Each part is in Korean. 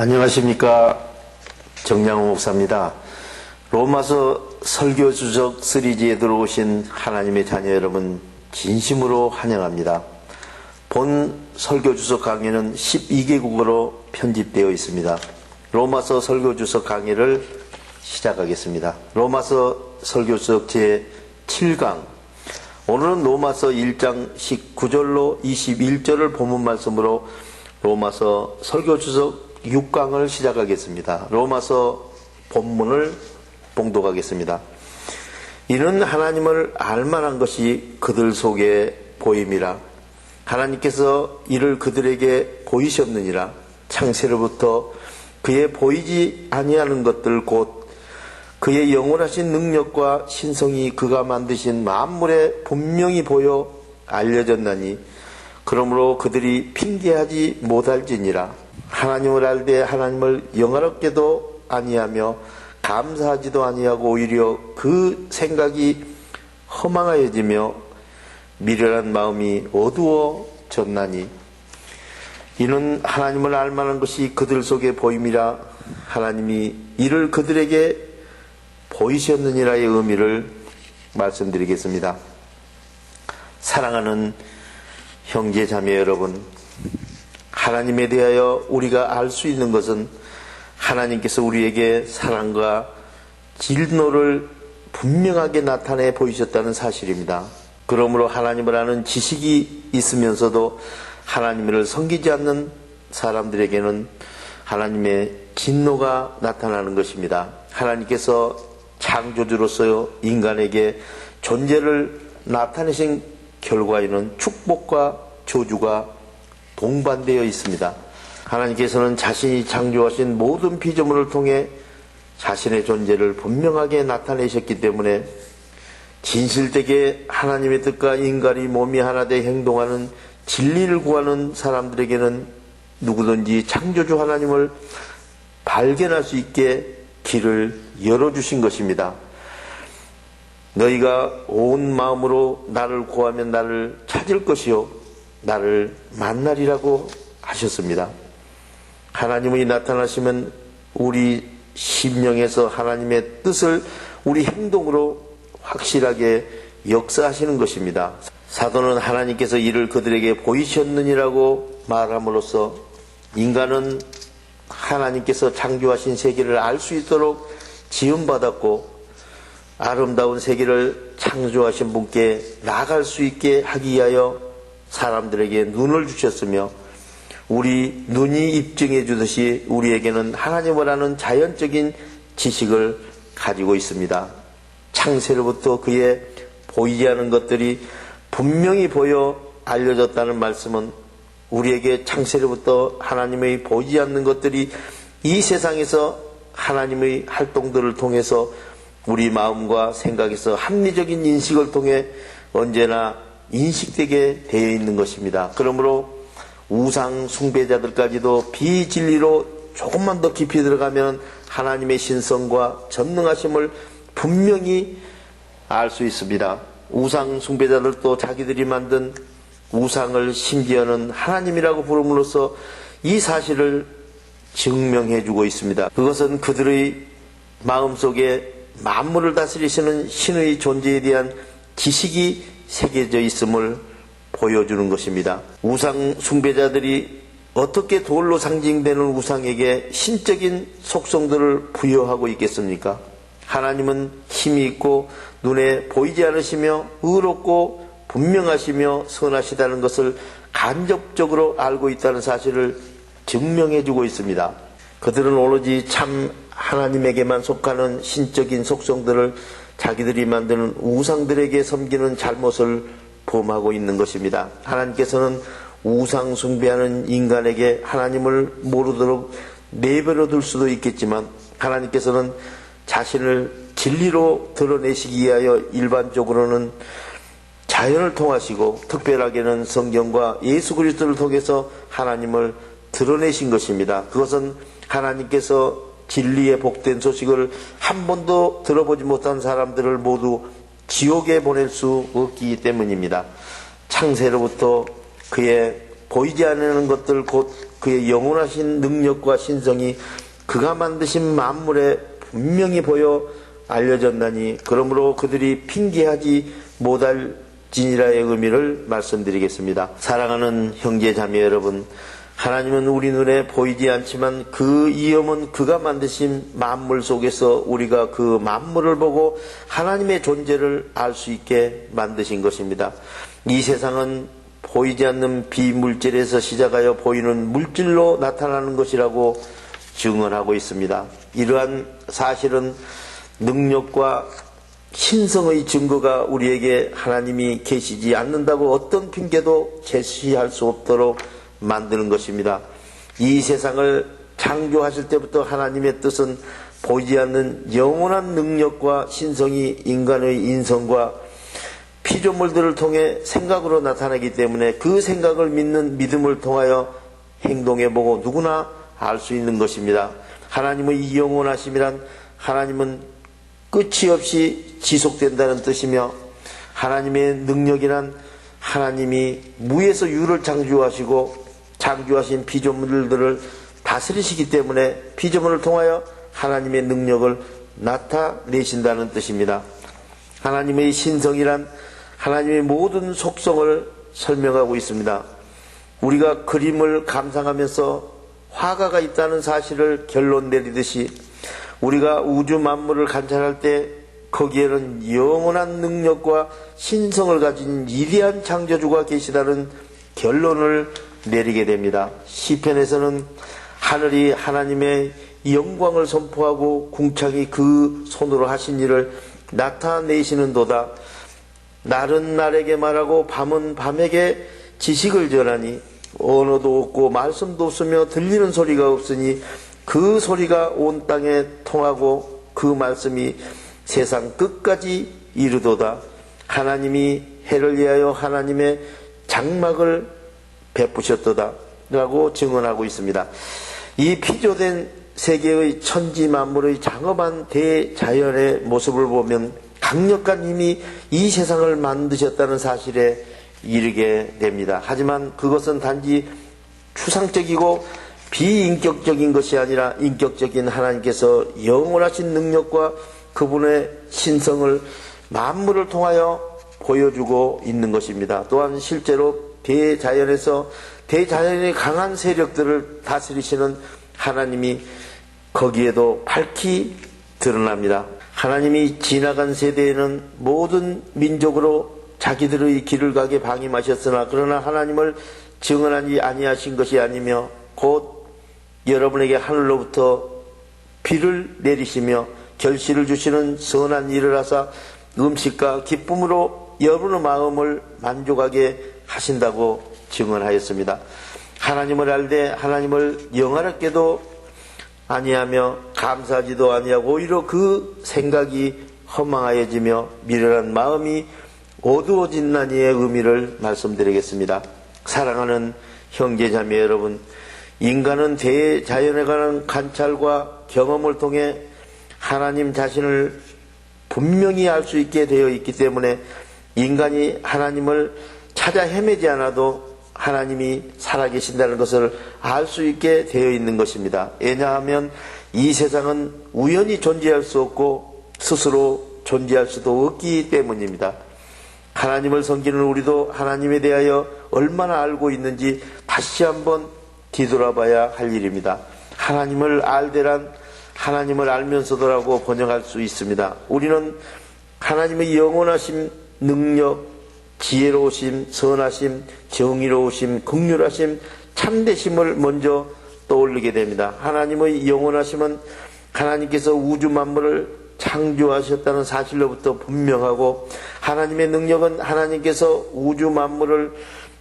안녕하십니까. 정량호 목사입니다. 로마서 설교 주적 시리즈에 들어오신 하나님의 자녀 여러분, 진심으로 환영합니다. 본 설교 주석 강의는 12개국어로 편집되어 있습니다. 로마서 설교 주석 강의를 시작하겠습니다. 로마서 설교 주석 제 7강. 오늘은 로마서 1장 19절로 21절을 본문 말씀으로 로마서 설교 주석 6강을 시작하겠습니다. 로마서 본문을 봉독하겠습니다. 이는 하나님을 알만한 것이 그들 속에 보임이라. 하나님께서 이를 그들에게 보이셨느니라. 창세로부터 그의 보이지 아니하는 것들 곧 그의 영원하신 능력과 신성이 그가 만드신 만물에 분명히 보여 알려졌나니 그러므로 그들이 핑계하지 못할지니라. 하나님을 알되 하나님을 영화롭게도 아니하며 감사하지도 아니하고 오히려 그 생각이 허망하여지며 미련한 마음이 어두워졌나니 이는 하나님을 알만한 것이 그들 속에 보임이라 하나님이 이를 그들에게 보이셨느니라의 의미를 말씀드리겠습니다. 사랑하는 형제 자매 여러분, 하나님에 대하여 우리가 알 수 있는 것은 하나님께서 우리에게 사랑과 진노를 분명하게 나타내 보이셨다는 사실입니다. 그러므로 하나님을 아는 지식이 있으면서도 하나님을 섬기지 않는 사람들에게는 하나님의 진노가 나타나는 것입니다. 하나님께서 창조주로서 인간에게 존재를 나타내신 결과에는 축복과 저주가 동반되어 있습니다. 하나님께서는 자신이 창조하신 모든 피조물을 통해 자신의 존재를 분명하게 나타내셨기 때문에 진실되게 하나님의 뜻과 인간이 몸이 하나 돼 행동하는 진리를 구하는 사람들에게는 누구든지 창조주 하나님을 발견할 수 있게 길을 열어주신 것입니다. 너희가 온 마음으로 나를 구하면 나를 찾을 것이요. 나를 만나리라고 하셨습니다. 하나님이 나타나시면 우리 심령에서 하나님의 뜻을 우리 행동으로 확실하게 역사하시는 것입니다. 사도는 하나님께서 이를 그들에게 보이셨느니라고 말함으로써 인간은 하나님께서 창조하신 세계를 알 수 있도록 지음받았고 아름다운 세계를 창조하신 분께 나갈 수 있게 하기 위하여 사람들에게 눈을 주셨으며 우리 눈이 입증해 주듯이 우리에게는 하나님을 아는 자연적인 지식을 가지고 있습니다. 창세로부터 그의 보이지 않은 것들이 분명히 보여 알려졌다는 말씀은 우리에게 창세로부터 하나님의 보이지 않는 것들이 이 세상에서 하나님의 활동들을 통해서 우리 마음과 생각에서 합리적인 인식을 통해 언제나 인식되게 되어 있는 것입니다. 그러므로 우상 숭배자들까지도 비진리로 조금만 더 깊이 들어가면 하나님의 신성과 전능하심을 분명히 알 수 있습니다. 우상 숭배자들도 자기들이 만든 우상을 심지어는 하나님이라고 부름으로써 이 사실을 증명해 주고 있습니다. 그것은 그들의 마음속에 만물을 다스리시는 신의 존재에 대한 지식이 새겨져 있음을 보여주는 것입니다. 우상 숭배자들이 어떻게 돌로 상징되는 우상에게 신적인 속성들을 부여하고 있겠습니까? 하나님은 힘이 있고 눈에 보이지 않으시며 의롭고 분명하시며 선하시다는 것을 간접적으로 알고 있다는 사실을 증명해 주고 있습니다. 그들은 오로지 참 하나님에게만 속하는 신적인 속성들을 자기들이 만드는 우상들에게 섬기는 잘못을 범하고 있는 것입니다. 하나님께서는 우상 숭배하는 인간에게 하나님을 모르도록 내버려 둘 수도 있겠지만 하나님께서는 자신을 진리로 드러내시기 위하여 일반적으로는 자연을 통하시고 특별하게는 성경과 예수 그리스도를 통해서 하나님을 드러내신 것입니다. 그것은 하나님께서 진리의 복된 소식을 한 번도 들어보지 못한 사람들을 모두 지옥에 보낼 수 없기 때문입니다. 창세로부터 그의 보이지 않는 것들 곧 그의 영원하신 능력과 신성이 그가 만드신 만물에 분명히 보여 알려졌나니 그러므로 그들이 핑계하지 못할 진이라의 의미를 말씀드리겠습니다. 사랑하는 형제 자매 여러분, 하나님은 우리 눈에 보이지 않지만 그 이염은 그가 만드신 만물 속에서 우리가 그 만물을 보고 하나님의 존재를 알 수 있게 만드신 것입니다. 이 세상은 보이지 않는 비물질에서 시작하여 보이는 물질로 나타나는 것이라고 증언하고 있습니다. 이러한 사실은 능력과 신성의 증거가 우리에게 하나님이 계시지 않는다고 어떤 핑계도 제시할 수 없도록 만드는 것입니다. 이 세상을 창조하실 때부터 하나님의 뜻은 보이지 않는 영원한 능력과 신성이 인간의 인성과 피조물들을 통해 생각으로 나타나기 때문에 그 생각을 믿는 믿음을 통하여 행동해보고 누구나 알 수 있는 것입니다. 하나님의 이 영원하심이란 하나님은 끝이 없이 지속된다는 뜻이며 하나님의 능력이란 하나님이 무에서 유를 창조하시고 창조하신 피조물들을 다스리시기 때문에 피조물을 통하여 하나님의 능력을 나타내신다는 뜻입니다. 하나님의 신성이란 하나님의 모든 속성을 설명하고 있습니다. 우리가 그림을 감상하면서 화가가 있다는 사실을 결론 내리듯이 우리가 우주 만물을 관찰할 때 거기에는 영원한 능력과 신성을 가진 위대한 창조주가 계시다는 결론을 내리게 됩니다. 시편에서는 하늘이 하나님의 영광을 선포하고 궁창이 그 손으로 하신 일을 나타내시는도다. 날은 날에게 말하고 밤은 밤에게 지식을 전하니 언어도 없고 말씀도 없으며 들리는 소리가 없으니 그 소리가 온 땅에 통하고 그 말씀이 세상 끝까지 이르도다. 하나님이 해를 위하여 하나님의 장막을 베푸셨도다. 라고 증언하고 있습니다. 이 피조된 세계의 천지 만물의 장엄한 대자연의 모습을 보면 강력한 힘이 이 세상을 만드셨다는 사실에 이르게 됩니다. 하지만 그것은 단지 추상적이고 비인격적인 것이 아니라 인격적인 하나님께서 영원하신 능력과 그분의 신성을 만물을 통하여 보여주고 있는 것입니다. 또한 실제로 대자연에서 대자연의 강한 세력들을 다스리시는 하나님이 거기에도 밝히 드러납니다. 하나님이 지나간 세대에는 모든 민족으로 자기들의 길을 가게 방임하셨으나 그러나 하나님을 증언하지 아니하신 것이 아니며 곧 여러분에게 하늘로부터 비를 내리시며 결실을 주시는 선한 일을 하사 음식과 기쁨으로 여러분의 마음을 만족하게 하신다고 증언하였습니다. 하나님을 알되 하나님을 영화롭게도 아니하며 감사하지도 아니하고 오히려 그 생각이 허망하여지며 미련한 마음이 어두워진 나니의 의미를 말씀드리겠습니다. 사랑하는 형제자매 여러분, 인간은 대자연에 관한 관찰과 경험을 통해 하나님 자신을 분명히 알 수 있게 되어 있기 때문에 인간이 하나님을 찾아 헤매지 않아도 하나님이 살아계신다는 것을 알 수 있게 되어 있는 것입니다. 왜냐하면 이 세상은 우연히 존재할 수 없고 스스로 존재할 수도 없기 때문입니다. 하나님을 섬기는 우리도 하나님에 대하여 얼마나 알고 있는지 다시 한번 뒤돌아봐야 할 일입니다. 하나님을 알되란 하나님을 알면서도라고 번역할 수 있습니다. 우리는 하나님의 영원하신 능력, 지혜로우심, 선하심, 정의로우심, 극률하심, 참되심을 먼저 떠올리게 됩니다. 하나님의 영원하심은 하나님께서 우주 만물을 창조하셨다는 사실로부터 분명하고 하나님의 능력은 하나님께서 우주 만물을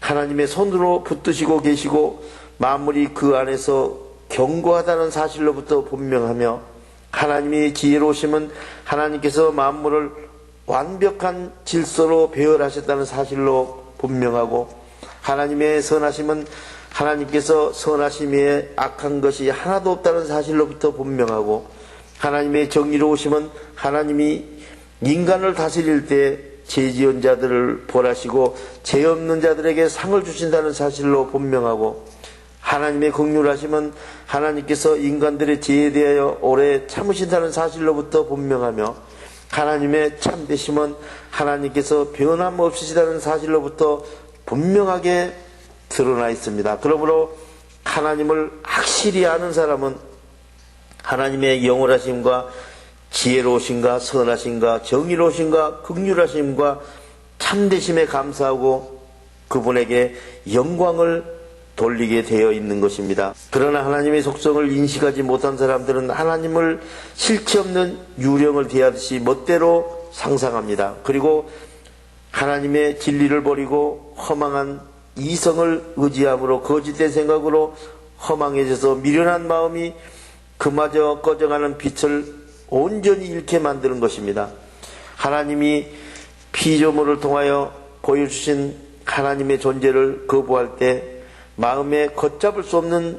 하나님의 손으로 붙드시고 계시고 만물이 그 안에서 견고하다는 사실로부터 분명하며 하나님이 지혜로우심은 하나님께서 만물을 완벽한 질서로 배열하셨다는 사실로 분명하고 하나님의 선하심은 하나님께서 선하심에 악한 것이 하나도 없다는 사실로부터 분명하고 하나님의 정의로우심은 하나님이 인간을 다스릴 때 죄지은 자들을 벌하시고 죄 없는 자들에게 상을 주신다는 사실로 분명하고 하나님의 긍휼하심은 하나님께서 인간들의 죄에 대하여 오래 참으신다는 사실로부터 분명하며 하나님의 참되심은 하나님께서 변함없으시다는 사실로부터 분명하게 드러나 있습니다. 그러므로 하나님을 확실히 아는 사람은 하나님의 영원하심과 지혜로우심과 선하심과 정의로우심과 극률하심과 참되심에 감사하고 그분에게 영광을 돌리게 되어 있는 것입니다. 그러나 하나님의 속성을 인식하지 못한 사람들은 하나님을 실체 없는 유령을 대하듯이 멋대로 상상합니다. 그리고 하나님의 진리를 버리고 허망한 이성을 의지함으로 거짓된 생각으로 허망해져서 미련한 마음이 그마저 꺼져가는 빛을 온전히 잃게 만드는 것입니다. 하나님이 피조물을 통하여 보여주신 하나님의 존재를 거부할 때 마음에 걷잡을 수 없는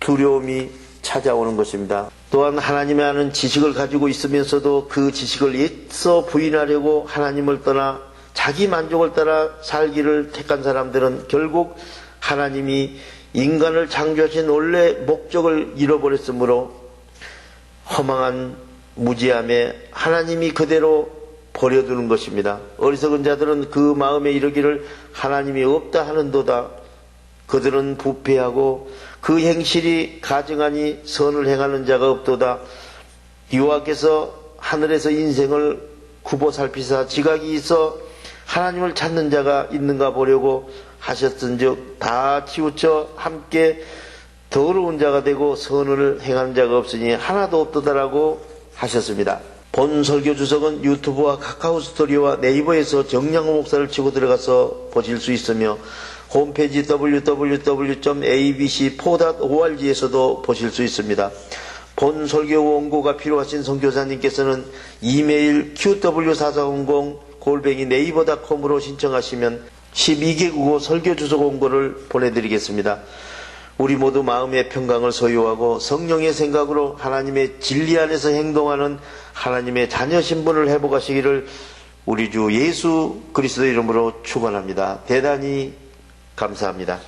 두려움이 찾아오는 것입니다. 또한 하나님의 아는 지식을 가지고 있으면서도 그 지식을 애써 부인하려고 하나님을 떠나 자기 만족을 따라 살기를 택한 사람들은 결국 하나님이 인간을 창조하신 원래 목적을 잃어버렸으므로 허망한 무지함에 하나님이 그대로 버려두는 것입니다. 어리석은 자들은 그 마음에 이르기를 하나님이 없다 하는도다. 그들은 부패하고 그 행실이 가증하니 선을 행하는 자가 없도다. 여호와께서 하늘에서 인생을 굽어 살피사 지각이 있어 하나님을 찾는 자가 있는가 보려고 하셨은즉 다 치우쳐 함께 더러운 자가 되고 선을 행하는 자가 없으니 하나도 없도다라고 하셨습니다. 본 설교 주석은 유튜브와 카카오 스토리와 네이버에서 정량호 목사를 치고 들어가서 보실 수 있으며 홈페이지 www.abc4.org에서도 보실 수 있습니다. 본 설교 원고가 필요하신 선교사님께서는 이메일 qw4400 골뱅이 네이버닷컴으로 신청하시면 12개국어 설교 주소 원고를 보내드리겠습니다. 우리 모두 마음의 평강을 소유하고 성령의 생각으로 하나님의 진리 안에서 행동하는 하나님의 자녀 신분을 회복하시기를 우리 주 예수 그리스도 이름으로 축원합니다. 대단히 감사합니다.